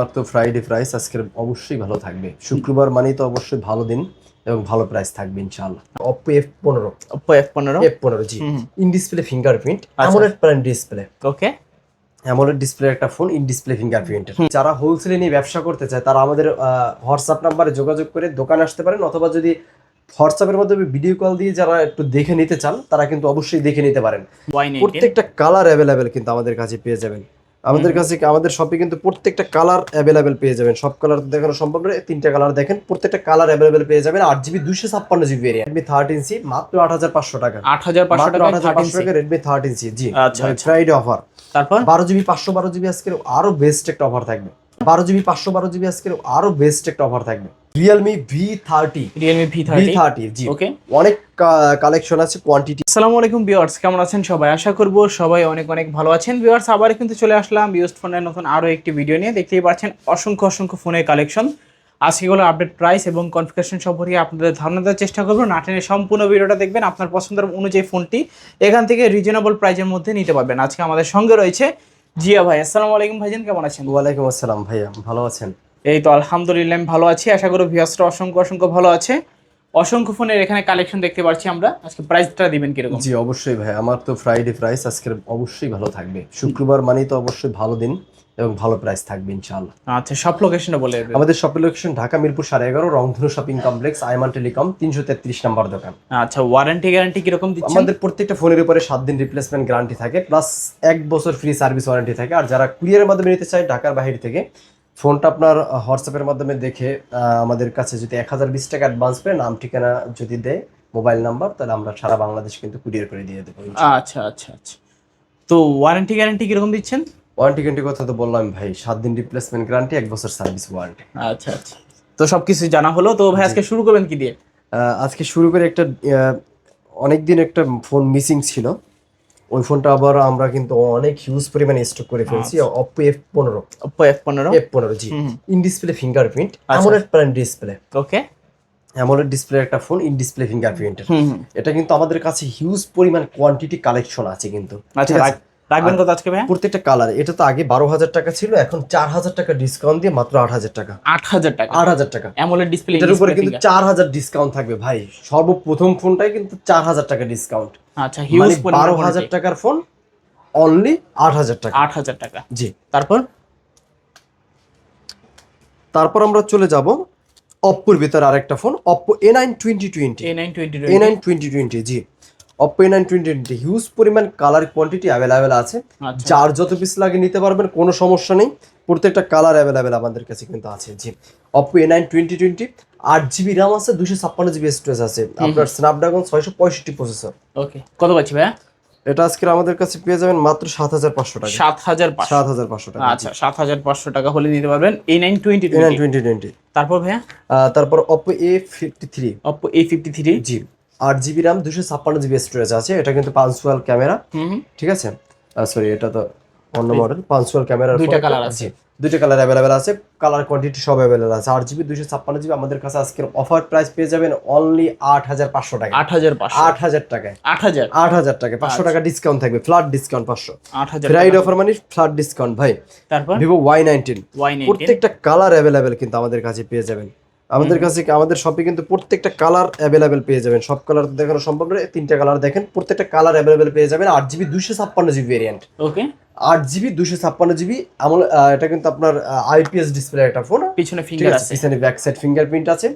আমার তো Friday price আজকের অবশ্যই ভালো থাকবে। শুক্রবার মানেই তো অবশ্যই ভালো দিন এবং ভালো প্রাইস থাকবে ইনশাআল্লাহ। অপো এফ পনেরো। ওপো এফ পনেরো? এফ পনেরো জি। In display fingerprint. AMOLED pan display okay AMOLED display একটা ফোন ইন ডিসপ্লে ফিঙ্গারপ্রিন্ট যারা হোলসেলে নিয়ে ব্যবসা করতে চায় তারা আমাদের হোয়াটসঅ্যাপ নাম্বারে যোগাযোগ করে দোকানে আসতে পারেন অথবা যদি হোয়াটসঅ্যাপের মাধ্যমে ভিডিও কল দিয়ে যারা একটু দেখে নিতে চান তারা কিন্তু অবশ্যই দেখে নিতে পারেন। প্রত্যেকটা কালার অ্যাভেলেবেল কিন্তু আমাদের কাছে পেয়ে যাবেন। আমাদের কাছে আমাদের শপে কিন্তু প্রত্যেকটা কালার অ্যাভেলেবেল পেয়ে যাবেন। সব কালার দেখানো সম্ভব নয়। তিনটা কালার দেখেন প্রত্যেকটা কালার অ্যাভেলেবেল পেয়ে যাবেন। আট জিবি দুশো ছাপ্পান্ন GB variant Redmi thirteen C মাত্র আট হাজার পাঁচশো টাকা। আট হাজার পাঁচশো টাকা আট হাজার পাঁচশো টাকা রেডমি থার্টিন সি জি। আচ্ছা, আচ্ছা। ফ্রাইডে অফার তারপর? বারো জিবি পাঁচশো বারো জিবি আজকের আরও বেস্ট একটা অফার থাকবে। বারো জিবি পাঁচশো বারো জিবি আজকের আরও বেস্ট একটা অফার থাকবে। Realme V thirty Realme V thirty thirty জি। ওকে অনেক কালেকশন আছে কোয়ান্টিটি আসসালামু আলাইকুম ভিউয়ার্স কেমন আছেন সবাই? আশা করব সবাই অনেক অনেক ভালো আছেন। ভিউয়ার্স আবার কিন্তু চলে আসলাম ইউজড ফোনের নতুন আরও একটি ভিডিও নিয়ে। দেখতেই পাচ্ছেন অসংখ্য অসংখ্য ফোনের কালেকশন আজকেগুলো আপডেট প্রাইস এবং কনফিগারেশন সম্পর্কে আপনাদের ধারণা দেওয়ার চেষ্টা করব। নাটেনের সম্পূর্ণ ভিডিওটা দেখবেন আপনার পছন্দের অনুযায়ী ফোনটি এখান থেকে রিজনেবল প্রাইজের মধ্যে নিতে পারবেন। আজকে আমাদের সঙ্গে রয়েছে জিয়া ভাই। আসসালামু আলাইকুম ভাইজান কেমন আছেন? ওয়ালাইকুম আসসালাম ভাইয়া ভালো আছেন? এই তো আলহামদুলিল্লাহ আমি ভালো আছি। আশা করি ভিউয়ার্সরা অসংখ্য অসংখ্য ভালো আছে। অসংখ্য ফোনের এখানে কালেকশন দেখতে পাচ্ছি আমরা। আজকে প্রাইসটা দিবেন কীরকম? জি অবশ্যই ভাই। আমার তো ফ্রাইডে প্রাইস আজকের অবশ্যই ভালো থাকবে। শুক্রবার মানেই তো অবশ্যই ভালো দিন এবং ভালো প্রাইস থাকবে ইনশাআল্লাহ। আচ্ছা সব লোকেশনটা বলে দেবেন। আমাদের শপ লোকেশন ঢাকা মিরপুর সাড়ে এগারো রংধনু শপিং কমপ্লেক্স আইমান টেলিকম তিনশো তেত্রিশ নাম্বার দোকান। আচ্ছা ওয়ারেন্টি গ্যারান্টি কীরকম দিচ্ছেন? আমাদের প্রত্যেকটা ফোনের উপরে সাত দিন রিপ্লেসমেন্ট গ্যারান্টি থাকে প্লাস এক বছর ফ্রি সার্ভিস ওয়ারেন্টি থাকে। আর যারা কুরিয়ারের মাধ্যমে নিতে চায় ঢাকার বাইরে থেকে ফোনটা আপনার হোয়াটসঅ্যাপের মাধ্যমে দেখে আমাদের কাছে যদি এক হাজার বিশ টাকা অ্যাডভান্স করে নাম ঠিকানা যদি দেয় মোবাইল নাম্বার তাহলে আমরা সারা বাংলাদেশ কিন্তু কুরিয়ার করে দিয়ে দেবো আচ্ছা আচ্ছা আচ্ছা। তো ওয়ারেন্টি গ্যারান্টি কীরকম দিচ্ছেন? ওয়ারেন্টি গ্যারান্টি কথা তো বললাম ভাই সাত দিন রিপ্লেসমেন্ট গ্যারান্টি এক বছর সার্ভিস ওয়ারেন্টি আচ্ছা আচ্ছা। তো সবকিছু জানা হলো তো ভাই আজকে শুরু করবেন কি দিয়ে? আজকে শুরু করে একটা অনেক দিন একটা ফোন মিসিং ছিল। ওই ফোনটা আবার আমরা কিন্তু অনেক হিউজ পরিমাণে স্টক করে ফেলছি। অপো এফ পনেরো। অপো এফ পনেরো? এফ পনেরো জি। ইন ডিসপ্লে ফিঙ্গারপ্রিন্ট আচ্ছা। AMOLED pan display okay AMOLED display একটা ফোন ইন ডিসপ্লে ফিঙ্গারপ্রিন্টের এটা কিন্তু আমাদের কাছে হিউজ পরিমাণ কোয়ান্টিটি কালেকশন আছে কিন্তু। আচ্ছা রাখবেন কত আজকে ভাই প্রত্যেকটা কালার এটা তো আগে বারো হাজার টাকা ছিল এখন চার হাজার টাকা ডিসকাউন্ট দিয়ে মাত্র আট হাজার টাকা। আট হাজার টাকা। আট হাজার টাকা। অ্যামোলেড ডিসপ্লে এটার উপরে কিন্তু চার হাজার ডিসকাউন্ট থাকবে ভাই। সর্বপ্রথম ফোনটাই কিন্তু চার হাজার টাকা ডিসকাউন্ট আচ্ছা হিউজ মানে বারো হাজার টাকার ফোন অনলি আট হাজার টাকা। আট হাজার টাকা। জি। তারপর? তারপর আমরা চলে যাব অপ্পোর ভিতরে আরেকটা phone Oppo A nine twenty twenty A nine twenty A nine twenty twenty G. Oppo A nine twenty huge পরিমাণ কালার কোয়ান্টিটি অ্যাভেলেবেল আছে। আচ্ছা। যার যত পিস লাগে নিতে পারবেন কোনো সমস্যা নেই। প্রত্যেকটা কালার অ্যাভেলেবেল আমাদের কাছে কিন্তু আছে। জি এ নাইন টোয়েন্টি টোয়েন্টি আট জিবি র্যাম আছে দুশো ছাপ্পান্ন জিবি স্টোরেজ আছে। আপনার স্ন্যাপড্রাগন ছয়শো পঁয়ষট্টি প্রসেসর ওকে কত পাচ্ছি ভাইয়া? এটা আজকে আমাদের কাছে পেয়ে যাবেন মাত্র সাত হাজার পাঁচশো টাকা। সাত হাজার সাত হাজার পাঁচশো টাকা আচ্ছা সাত হাজার পাঁচশো টাকা হলে নিতে পারবেন A nine twenty A nine twenty twenty তারপর ভাইয়া? তারপর A fifty three Oppo A fifty three জি। আট জিবি র্যাম দুশো ছাপ্পান্ন জিবি স্টোরেজ আছে। এটা কিন্তু পাঁচশোয়াল ক্যামেরা। ঠিক আছে? সরি এটা তো অন্য মডেল পাঁচশোয়াল ক্যামেরা দুইটা colour আছে। দুইটা কালার অ্যাভেলেবেল আছে। কালার কোয়ান্টিটি সব অ্যাভেলেবেল আছে। আট জিবি দুশো ছাপ্পান্ন জিবি আমাদের কাছে আজকের অফার প্রাইস পেয়ে যাবেন অনলি আট হাজার পাঁচশো টাকা আট হাজার আট হাজার টাকায়। আট হাজার? আট হাজার টাকা পাঁচশো টাকা ডিসকাউন্ট থাকবে। ফ্ল্যাট ডিসকাউন্ট পাঁচশো। আট হাজার ফ্রাইড অফার মানে ফ্ল্যাট ডিসকাউন্ট ভাই তারপর? Vivo Y nineteen Y nineteen প্রত্যেকটা কালার অ্যাভেলেবেল কিন্তু আমাদের কাছে পেয়ে যাবেন। আমাদের কাছে আমাদের শপে কিন্তু প্রত্যেকটা কালার অ্যাভেলেবেল পেয়ে যাবেন। সব কালার দেখানো সম্ভব নয়। তিনটা কালার দেখেন প্রত্যেকটা কালার অ্যাভেলেবেল পেয়ে যাবেন। আট জিবি দুশো ছাপ্পান্ন জিবি ভেরিয়েন্ট ওকে আট জিবি দুশো ছাপ্পান্ন জিবি এমন এটা কিন্তু আপনার আইপিএস ডিসপ্লে একটা ফোন পিছনে ফিঙ্গার আছে আছে। পিছনে ব্যাক সাইড ফিঙ্গারপ্রিন্ট আছে।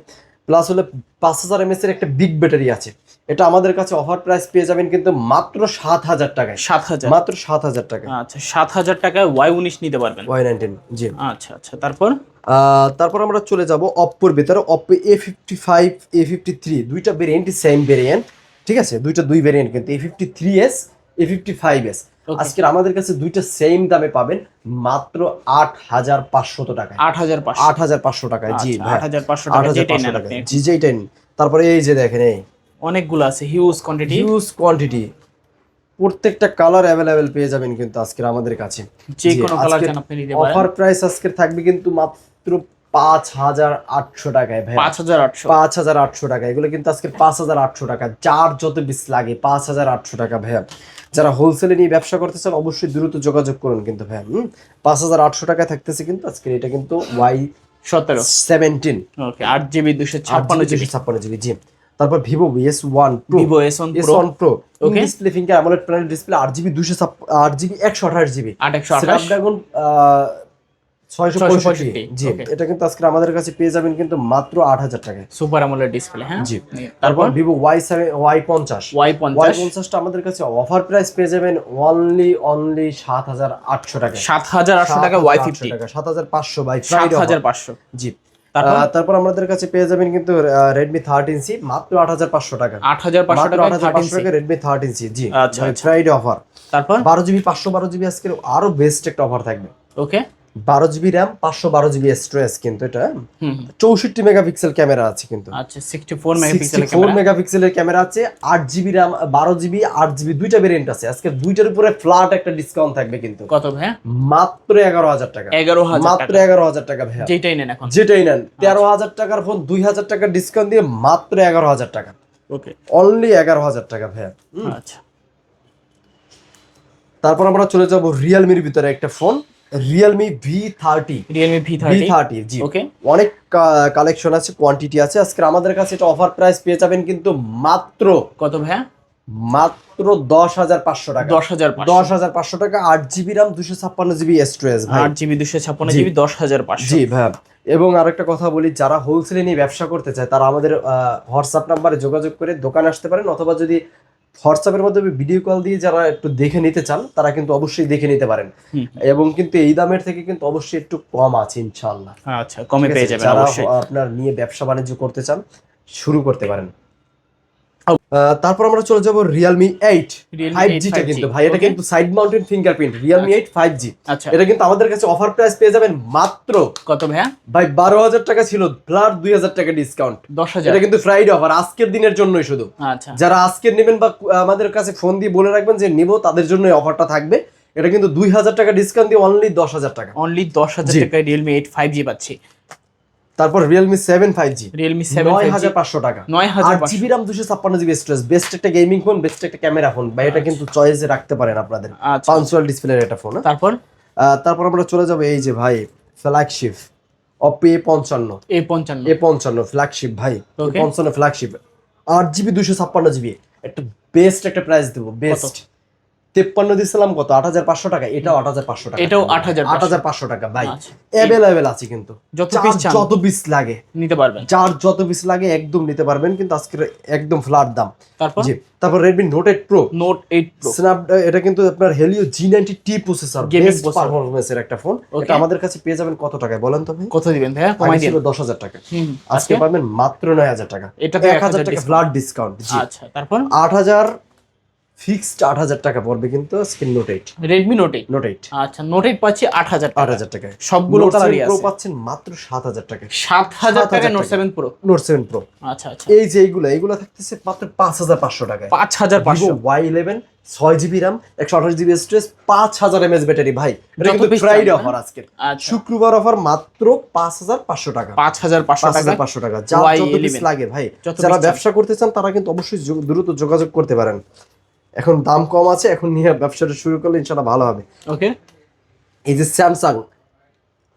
প্লাস হলে পাঁচ হাজার এমএস এর একটা বিগ ব্যাটারি আছে। এটা আমাদের কাছে অফার প্রাইস পেয়ে যাবেন কিন্তু মাত্র সাত হাজার টাকায়। সাত হাজার। মাত্র সাত হাজার টাকায়। আচ্ছা সাত হাজার টাকায় ওয়াই উনিশ নিতে পারবেন। ওয়াই নাইনটিন জি। আচ্ছা আচ্ছা তারপর? তারপর আমরা চলে যাব অপ্পোর ভিতরে। Oppo A fifty five A fifty three দুইটা ভেরিয়েন্টই সেম ভেরিয়েন্ট ঠিক আছে? দুইটা দুই ভেরিয়েন্ট কিন্তু A fifty three S A fifty five S আজকের আমাদের কাছে দুইটা সেম দামে পাবেন মাত্র আট হাজার পাঁচশত টাকায়। আট হাজার পাঁচশো। আট হাজার পাঁচশো টাকায়। জি আচ্ছা, আট হাজার পাঁচশো আট হাজার পাঁচশো নেন জি যেটাই তারপরে এই যে দেখেন এই। অনেকগুলো আছে হিউজ কোয়ান্টিটি হিউজ কোয়ান্টিটি প্রত্যেকটা কালার অ্যাভেলেবেল পেয়ে যাবেন কিন্তু আজকের আমাদের কাছে। যে কোনো কালার অফার প্রাইস আজকের থাকবে কিন্তু মাত্র পাঁচ হাজার আটশো টাকায় ভাই পাঁচ হাজার আটশো। পাঁচ হাজার আটশো টাকা। এগুলো কিন্তু আজকে পাঁচ হাজার আটশো টাকা। যার যত বিস লাগে পাঁচ হাজার আটশো টাকা ভাইয়া। যারা হোলসেলে নিয়ে ব্যবসা করতে চান অবশ্যই দ্রুত যোগাযোগ করুন কিন্তু ভাইয়া হুম? পাঁচ হাজার আটশো টাকায় থাকতেছে কিন্তু আজকে এটা কিন্তু ওয়াই সতেরো। সেভেন্টিন ওকে আট জিবি দুশো ছাপ্পান্ন জিবি ছাপ্পান্ন জিবি জি। তারপর Vivo S one pro Vivo S one S one pro. Display finger AMOLED panel display আট জিবি দুশো আট জিবি একশো আঠাশ জিবি আট একশো আঠাশ স্ন্যাপড্রাগন ছয়শো 665 পঁয়ষট্টি জি. এটা কিন্তু আজকে আমাদের কাছে পেয়ে যাবেন কিন্তু মাত্র আট হাজার টাকায়। সুপার আমলের ডিসপ্লে হ্যাঁ? জি। তারপর ভিভো ওয়াই সেভেন ওয়াই পঞ্চাশ। ওয়াই পঞ্চাশ। পঞ্চাশটা আমাদের কাছে অফার প্রাইস পেয়ে যাবেন অনলি অনলি সাত হাজার আটশো টাকা সাত হাজার আটশো টাকা ওয়াই ফিফটি সাত হাজার পাঁচশো বাই সাত হাজার পাঁচশো। জি তারপর? আমাদের কাছে পেয়ে যাবেন কিন্তু রেডমি থার্টিন সি মাত্র আট হাজার পাঁচশো টাকা। আট হাজার পাঁচশো টাকা আট হাজার পাঁচশো টাকা রেডমি থার্টিন সি জি আচ্ছা, আচ্ছা। ফ্রাইডে অফার তারপর? বারো জিবি পাঁচশো বারো জিবি আজকে আরও বেস্ট একটা অফার থাকবে। ওকে বারো জিবি র্যাম পাঁচশো বারো জিবি স্টোরেজ কিন্তু এটা। চৌষট্টি মেগাপিক্সেল ক্যামেরা আছে কিন্তু। আচ্ছা সিক্সটি ফোর মেগাপিক্সেলের ফোর ক্যামেরা। মেগাপিক্সেলের ক্যামেরা আছে আট জিবি র্যাম বারো জিবি আট জিবি দুইটা ভেরিয়েন্ট আছে। আজকে দুইটার উপরে ফ্ল্যাট একটা ডিসকাউন্ট থাকবে কিন্তু। কত ভাইয়া? মাত্র এগারো হাজার টাকা। এগারো হাজার মাত্র এগারো হাজার টাকা ভাইয়া। যেটাই নেন এখন। যেটাই নেন। তেরো হাজার টাকার ফোন দুই হাজার টাকার ডিসকাউন্ট দিয়ে মাত্র এগারো হাজার টাকা। ওকে। অনলি এগারো হাজার টাকা হুম। আচ্ছা। তারপর আমরা চলে যাব রিয়েলমির ভিতরে একটা phone Realme V thirty Realme V thirty জি। ওকে অনেক কালেকশন আছে কোয়ান্টিটি আছে। আজকে আমাদের কাছে এটা অফার প্রাইস পেয়ে যাবেন কিন্তু মাত্র কত ভাইয়া? মাত্র দশ হাজার পাঁচশো টাকা। দশ হাজার দশ হাজার পাঁচশো টাকা আট জিবি রাম দুশো ছাপ্পান্ন জিবি স্টোরেজ ভাই। আট জিবি দুশো ছাপ্পান্ন। জিবি দশ হাজার পাঁচশো। জি ভাই এবং আরেকটা কথা বলি যারা হোলসেলে নিয়ে ব্যবসা করতে চায় তারা আমাদের হোয়াটসঅ্যাপ নাম্বারে যোগাযোগ করে দোকানে আসতে পারেন অথবা যদি হোয়াটসঅ্যাপের মাধ্যমে ভিডিও কল দিয়ে যারা একটু দেখে নিতে চান তারা কিন্তু অবশ্যই দেখে নিতে পারেন। এবং কিন্তু এই দামের থেকে কিন্তু অবশ্যই একটু কম আছে ইনশাল্লাহ আচ্ছা কমে পেয়ে যাবেন অবশ্যই। আপনার নিয়ে ব্যবসা বাণিজ্য করতে চান শুরু করতে পারেন। তারপর আমরা চলে যাব রিয়েলমি এইট Realme ফাইভ 8 জিটা 5G কিন্তু ভাই এটা কিন্তু side mountain fingerprint Realme eight five G এটা কিন্তু আমাদের কাছে অফার প্রাইস পেয়ে যাবেন মাত্র কত ভাইয়া? ভাই বারো হাজার টাকা ছিল প্লাস দুই হাজার টাকা ডিসকাউন্ট দশ হাজার। এটা কিন্তু ফ্রাইডে অফার আজকের দিনের জন্যই শুধু। আচ্ছা। যারা আজকের নেবেন বা আমাদের কাছে ফোন দিয়ে বলে রাখবেন যে নিব তাদের জন্য অফারটা থাকবে। এটা কিন্তু দুই হাজার টাকা ডিসকাউন্ট দিয়ে অনলি দশ হাজার টাকা। অনলি দশ হাজার। টাকায় রিয়েলমি এইট ফাইভ জি পাচ্ছি। তারপর Realme seven five G Realme seven নয় হাজার পাঁচশো টাকা। নয় হাজার আট জিবি রাম দুশো ছাপ্পান্ন জিবি স্টোরেজ বেস্ট একটা গেমিং ফোন বেস্ট একটা ক্যামেরা ফোন বা এটা কিন্তু চয়েসে রাখতে পারেন আপনাদের। আচ্ছা। পাঁচশোয়াল ডিসপ্লের একটা ফোন তারপর? তারপর আমরা চলে যাব এই যে ভাই ফ্ল্যাগশিপ অপো এ পঞ্চান্ন। এ পঞ্চান্ন। এ পঞ্চান্ন ফ্ল্যাগশিপ ভাই। পঞ্চান্ন ফ্ল্যাগশিপ আট জিবি দুশো ছাপ্পান্ন জিবি একটা বেস্ট একটা প্রাইস দেবো বেস্ট তেপ্পান্ন দিয়েছিলাম কত? আট হাজার পাঁচশো টাকা। এটাও আট হাজার পাঁচশো টাকা। এটাও 8,500 আট হাজার পাঁচশো টাকা ভাই। আচ্ছা। অ্যাভেলেবেল আছে কিন্তু। যত পিস লাগে। নিতে পারবেন। যার যত পিস লাগে একদম নিতে পারবেন। কিন্তু আজকের একদম ফ্ল্যাট দাম। তারপর? তারপর Redmi note eight pro note eight pro snap এটা কিন্তু আপনার Helio G ninety T processor best পারফরমেন্সের একটা ফোন. এটা আমাদের কাছে পেয়ে যাবেন কত টাকায়? বলেন তো ভাই। কত দিবেন কমাই দিন। দশ হাজার টাকা। আজকে পাবেন মাত্র নয় হাজার টাকা। এটাতে এক হাজার টাকা। ফ্ল্যাট ডিসকাউন্ট আচ্ছা তারপর? আট হাজার ফিক্সড আট হাজার টাকা পড়বে কিন্তু screen note eight Redmi note eight note eight আচ্ছা নোট এইট পাচ্ছি আট হাজার আট হাজার টাকায়। সবগুলো কালারই আছে। পাচ্ছেন মাত্র সাত হাজার টাকায়। সাত হাজার 7,000 টাকা note seven pro note seven pro আচ্ছা আচ্ছা। এই যে এইগুলো এইগুলো থাকতেছে মাত্র পাঁচ হাজার পাঁচশো টাকায়। পাঁচ হাজার পাঁচশো। ওয়াই ইলেভেন ছয় জিবি র্যাম একশো আঠাশ জিবি স্টোরেজ পাঁচ হাজার এমএস ব্যাটারি ভাই এটা কিন্তু ফ্রাইডে অফার আজকে শুক্রবার অফার মাত্র পাঁচ হাজার পাঁচশো টাকা। পাঁচ হাজার পাঁচশো পাঁচ টাকা। 11 লাগে ভাই যারা ব্যবসা করতে চান তারা কিন্তু অবশ্যই দ্রুত যোগাযোগ করতে পারেন। এখন দাম কম আছে এখন নিয়ে ব্যবসাটা শুরু করলে ইনশাল্লাহ ভালো হবে। ওকে এই যে Samsung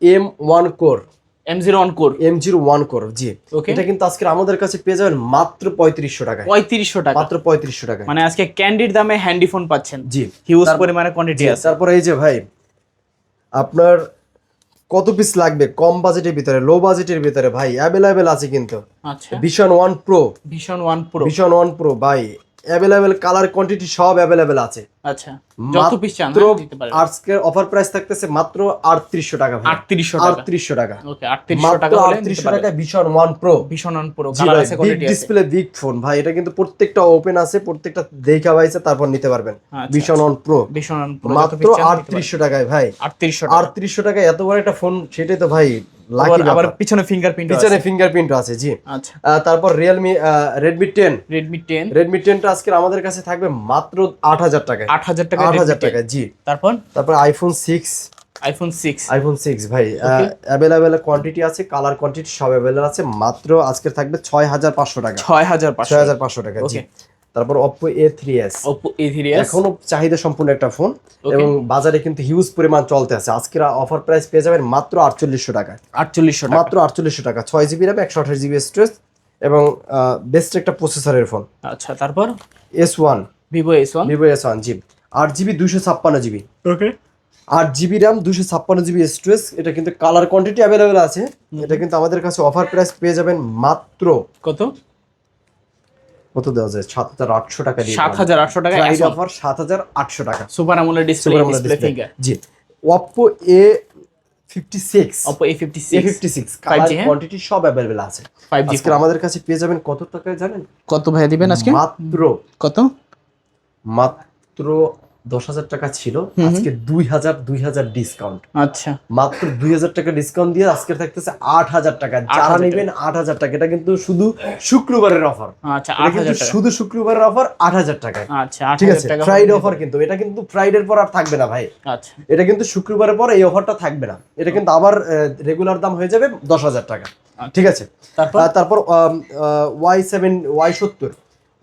M one core M zero one core M zero one core G. Okay এটা কিন্তু আজকে আমাদের কাছে পেয়ে যাবেন মাত্র পঁয়ত্রিশশো টাকা পঁয়ত্রিশশো টাকা। মাত্র পঁয়ত্রিশশো টাকা মানে আজকে ক্যান্ডির দামে হ্যান্ডি ফোন পাচ্ছেন। জি। হিউজ পরিমাণে কোয়ান্টিটি আছে। তারপরে এই যে ভাই আপনার কত পিস লাগবে? কম বাজেটের ভিতরে লো বাজেটের ভিতরে ভাই অ্যাভেলেবেল আছে কিন্তু। আচ্ছা। Vision one pro vision one pro vision one pro ভাই অ্যাভেলেবেল কালার কোয়ান্টিটি সব অ্যাভেলেবেল আছে। আচ্ছা যত পিস চান হ্যাঁ, দিতে পারেন। আজকের অফার প্রাইস থাকতেছে মাত্র আটত্রিশশো টাকা ভাই। আটত্রিশশো টাকা। আটত্রিশশো টাকা। ওকে আটত্রিশশো মাত্র টাকা হলে আটত্রিশশো টাকা vision one pro vision one pro জি কালার আছে কোয়ান্টিটি আছে। ডিসপ্লে বিগ ফোন ভাই এটা কিন্তু প্রত্যেকটা ওপেন আছে প্রত্যেকটা দেখা পাইছে তারপর নিতে পারবেন। Vision one pro vision one pro মাত্র আটত্রিশশো টাকায় ভাই। আটত্রিশশো টাকা। আটত্রিশশো টাকায় এত বড় একটা ফোন সেটাই তো ভাই আবার- আবার পিছনে ফিঙ্গারপ্রিন্ট পিছনে ফিঙ্গারপ্রিন্ট আছে জি। আচ্ছা। তারপর Realme Redmi ten Redmi ten Redmi টেনটা আজকে আমাদের কাছে থাকবে মাত্র আট হাজার টাকায়। আট হাজার টাকা আট হাজার টাকা জি। তারপর? তারপর iPhone six iPhone six iPhone six ভাই. অ্যাভেলেবেল কোয়ান্টিটি আছে কালার কোয়ান্টিটি সব অ্যাভেলেবেল আছে মাত্র আজকে থাকবে ছয় হাজার পাঁচশো টাকা। ছয় হাজার পাঁচশো। ছয় হাজার পাঁচশো টাকা জি. তারপর Oppo A three S Oppo A three S এখনও চাহিদা সম্পূর্ণ একটা ফোন এবং বাজারে কিন্তু হিউজ পরিমাণ চলতে আছে। আজকের অফার প্রাইস পেয়ে যাবেন মাত্র আটচল্লিশশো টাকা। আটচল্লিশশো টাকা। মাত্র আটচল্লিশশো টাকা। ছয় জিবি র্যাম একশো আঠাশ জিবি স্টোরেজ এবং বেস্ট একটা প্রসেসরের ফোন আচ্ছা তারপর? S one Vivo S one Vivo S one GB আট জিবি দুশো ছাপ্পান্ন জিবি ওকে আট জিবি র্যাম দুশো ছাপ্পান্ন জিবি স্টোরেজ এটা কিন্তু কালার কোয়ান্টিটি অ্যাভেলেবেল আছে। এটা কিন্তু আমাদের কাছে অফার প্রাইস পেয়ে যাবেন মাত্র কত? কত দেওয়া যায়? সাত হাজার আটশো টাকা সাত হাজার আটশো টাকা অফার সাত হাজার আটশো টাকা। সুপার আমলের display display finger G. A fifty six Oppo A fifty six fifty six 5G, colour? Quantity সব অ্যাভেলেবেল আছে। আজকে আমাদের কাছে পেয়ে যাবেন কত টাকায় জানেন? কত ভাইয়া দিবেন আজকে? মাত্র কত? মাত্র দশ হাজার টাকা ছিল আজকে দুই হাজার দুই হাজার ডিসকাউন্ট আচ্ছা। মাত্র দুই হাজার টাকা ডিসকাউন্ট দিয়ে আজকে থাকতেছে আট হাজার টাকা। যারা নেবেন আট হাজার টাকা এটা কিন্তু শুধু শুক্রবারের অফার আচ্ছা টাকা। শুধু শুক্রবারের অফার আট হাজার টাকায় আচ্ছা ঠিক আছে টাকা ফ্রাইডে অফার কিন্তু। এটা কিন্তু ফ্রাইডের পর আর থাকবে না ভাই। আচ্ছা। এটা কিন্তু শুক্রবারের পর এই অফারটা থাকবে না। এটা কিন্তু আবার রেগুলার দাম হয়ে যাবে দশ হাজার টাকা। ঠিক আছে? তারপর? ওয়াই সেভেন ওয়াই সত্তর।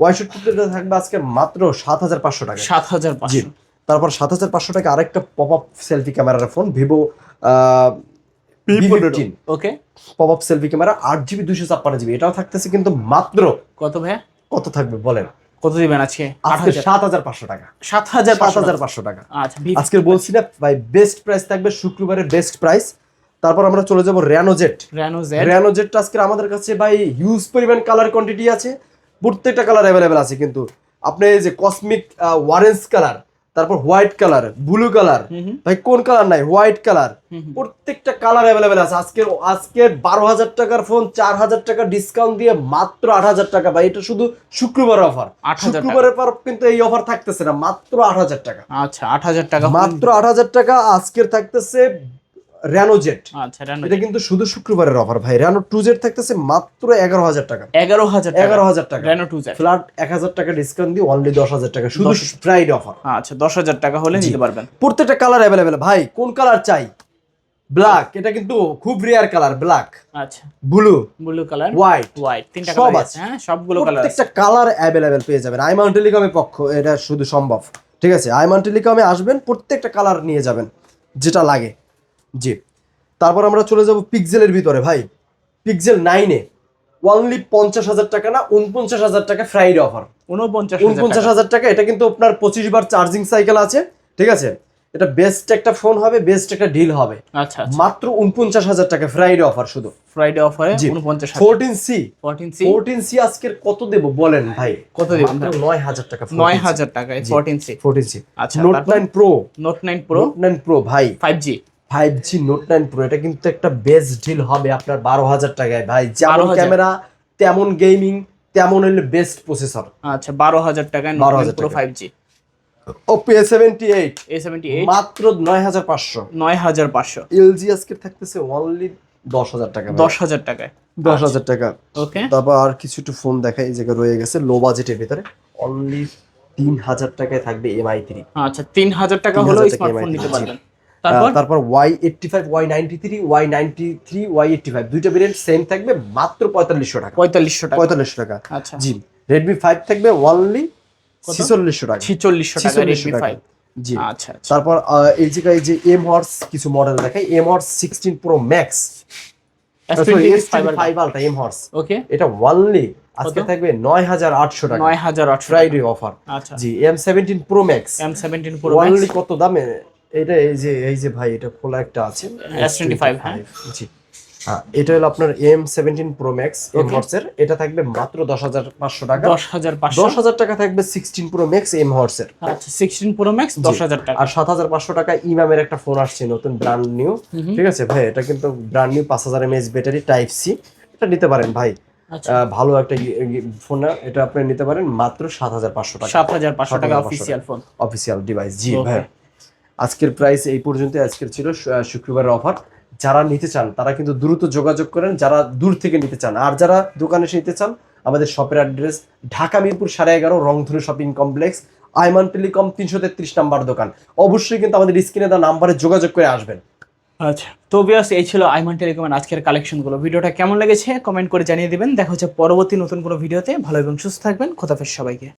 ওয়াই সত্তর থাকবে আজকে মাত্র সাত হাজার পাঁচশো টাকা। সাত হাজার পাঁচশো। তারপর সাত হাজার পাঁচশো টাকা আরেকটা পপ আপ সেলফি ক্যামেরার phone Vivo okay pop up selfie camera আট জিবি দুশো ছাপ্পান্ন জিবি এটাও থাকতেছে কিন্তু মাত্র কত ভাইয়া? কত থাকবে বলেন? কত দিবেন আজকে? সাত হাজার পাঁচশো টাকা। সাত হাজার পাঁচশো হাজার পাঁচশো টাকা। আচ্ছা ভি- আজকে বলছি না ভাই বেস্ট প্রাইস থাকবে শুক্রবারের বেস্ট প্রাইস তারপর আমরা চলে যাব র্যানোজেট রেনো জেড র্যানোজেটটা আজকে আমাদের কাছে ভাই হিউজ পরিমাণ কালার কোয়ান্টিটি আছে। প্রত্যেকটা কালার অ্যাভেলেবেল আছে কিন্তু। আপনি এই যে কসমিক অরেঞ্জ কালার তারপর হোয়াইট কালার ব্লু কালার ভাই কোন কালার নাই? হোয়াইট কালার প্রত্যেকটা কালার অ্যাভেলেবেল আছে। আজকে আজকে বারো হাজার টাকার ফোন চার হাজার টাকা ডিসকাউন্ট দিয়ে মাত্র আট হাজার টাকা। ভাই এটা শুধু শুক্রবার অফার শুক্রবারের পর কিন্তু এই অফার থাকতেছে না মাত্র আট হাজার টাকা। আচ্ছা আট হাজার টাকা। মাত্র আট হাজার টাকা আজকের থাকতেছে র্যানোজেট আচ্ছা এটা কিন্তু শুধু শুক্রবারের অফার ভাই। র্যানো টু জেড থাকতেছে মাত্র এগারো হাজার টাকা। এগারো হাজার এগারো হাজার টাকা। রেনো টু জেড ফ্ল্যাট এক হাজার টাকা ডিসকাউন্ট দিয়ে অনলি দশ হাজার টাকা। শুধু ফ্রাইডে অফার আচ্ছা দশ হাজার টাকা হলে নিতে পারবেন। প্রত্যেকটা কালার অ্যাভেলেবেল ভাই কোন কালার চাই? ব্ল্যাক এটা কিন্তু খুব রেয়ার কালার ব্ল্যাক আচ্ছা। Blue blue colour white white তিনটা কালার আছে। হ্যাঁ সবগুলো কালার প্রত্যেকটা কালার অ্যাভেলেবেল পেয়ে যাবেন। আইমান টেলিকমের পক্ষ এটা শুধু সম্ভব। ঠিক আছে? আইমান টেলিকমে আসবেন প্রত্যেকটা কালার নিয়ে যাবেন যেটা লাগে। জি। তারপর আমরা চলে যাব পিক্সেলের ভিতরে ভাই। পিক্সেল নাইনে অনলি পঞ্চাশ হাজার টাকা না উনপঞ্চাশ হাজার টাকা ফ্রাইডে অফার উনপঞ্চাশ উনপঞ্চাশ হাজার টাকা এটা কিন্তু আপনার পঁচিশ বার চার্জিং সাইকেল আছে ঠিক আছে? এটা বেস্ট একটা ফোন হবে বেস্ট একটা ডিল হবে। আচ্ছা মাত্র উনপঞ্চাশ হাজার টাকা ফ্রাইডে অফার শুধু। ফ্রাইডে অফারে জি। উনপঞ্চাশ fourteen C fourteen C fourteen C আজকের কত দেবো বলেন ভাই। কত মাত্র নয় হাজার টাকা নয় হাজার টাকায় ফোরটিন সি ফোরটিন সি আচ্ছা, note nine pro note nine pro note nine pro ভাই। Five G five G note nine pro এটা কিন্তু একটা বেস্ট ডিল হবে আপনার বারো হাজার টাকায় ভাই। যেমন ক্যামেরা তেমন গেমিং তেমন হলে বেস্ট প্রসেসর আচ্ছা বারো হাজার টাকায় 12,000 nine pro. Five G Oppo A seventy eight A seventy eight মাত্র নয় হাজার পাঁচশো। নয় হাজার পাঁচশো। এলজি আজকে থাকতেছে অনলি দশ হাজার টাকা দশ হাজার টাকায়। দশ হাজার টাকা। ওকে তারপর আর কিছু একটু ফোন দেখাই এই জায়গায় রয়ে গেছে লো বাজেটের ভিতরে। অনলি তিন হাজার টাকায় থাকবে এমআই থ্রি আচ্ছা তিন হাজার টাকা 3,000 হলেও টাকা স্মার্টফোন নিতে পারবেন। তারপর? Y eighty five Y ninety three Y ninety three Y eighty five দুইটা ভেরিয়েন্ট সেম থাকবে মাত্র পঁয়তাল্লিশশো টাকা। পঁয়তাল্লিশশো টাকা। পঁয়তাল্লিশশো টাকা। আচ্ছা। জি। রেডমি ফাইভ থাকবে অনলি ছিচল্লিশশো টাকা। ছিচল্লিশশো টাকা রেডমি ফাইভ জি। আচ্ছা আচ্ছা। তারপর এই জায়গায় যে এম হর্স কিছু মডেল দেখাই M horse sixteen pro max ultra M horse okay এটা আজকে থাকবে নয় হাজার আটশো টাকা। নয় হাজার আটশো ফ্রাইডে অফার আচ্ছা। জি M seventeen pro max M seventeen pro only কত দামে? এটা এই যে এই যে ভাই এটা খোলা একটা আছে। S25 হ্যাঁ। জি। হ্যাঁ এটা হলো আপনার M seventeen pro max M হর্সের এটা থাকবে মাত্র দশ হাজার পাঁচশো টাকা। দশ হাজার দশ হাজার টাকা থাকবে সিক্সটিন প্রো ম্যাক্স এম হর্সের আচ্ছা সিক্সটিন প্রো ম্যাক্স দশ হাজার টাকা। আর সাত হাজার পাঁচশো টাকা ইমামের একটা ফোন আসছে নতুন ব্র্যান্ড নিউ ঠিক আছে ভাই? এটা কিন্তু ব্র্যান্ড নিউ পাঁচ হাজার ব্যাটারি টাইপ সি এটা নিতে পারেন ভাই। আচ্ছা। ভালো একটা ফোন এটা আপনি নিতে পারেন মাত্র সাত হাজার পাঁচশো টাকা। সাত হাজার পাঁচশো টাকা 7,500 অফিসিয়াল ফোন অফিসিয়াল ডিভাইস জি ভাই। আজকের প্রাইস এই পর্যন্ত আজকের ছিল শুক্রবারের অফার যারা নিতে চান, তারা কিন্তু দ্রুত যোগাযোগ করেন। যারা দূর থেকে নিতে চান, আর যারা দোকানে এসে নিতে চান, আমাদের শপের অ্যাড্রেস ঢাকা মিরপুর সাড়ে এগারো, রংধনু শপিং কমপ্লেক্স আইমান টেলিকম তিনশো তেত্রিশ নাম্বার দোকান। অবশ্যই কিন্তু আমাদের স্ক্রিনে দেওয়া নাম্বারে যোগাযোগ করে আসবেন। আচ্ছা তো বিয়াস এই ছিল আইমান টেলিকমের আজকের কালেকশনগুলো ভিডিওটা কেমন লেগেছে কমেন্ট করে জানিয়ে দিবেন। দেখা হচ্ছে পরবর্তী নতুন কোনো ভিডিওতে ভালো এবং সুস্থ থাকবেন। খোদাফেজ সবাইকে।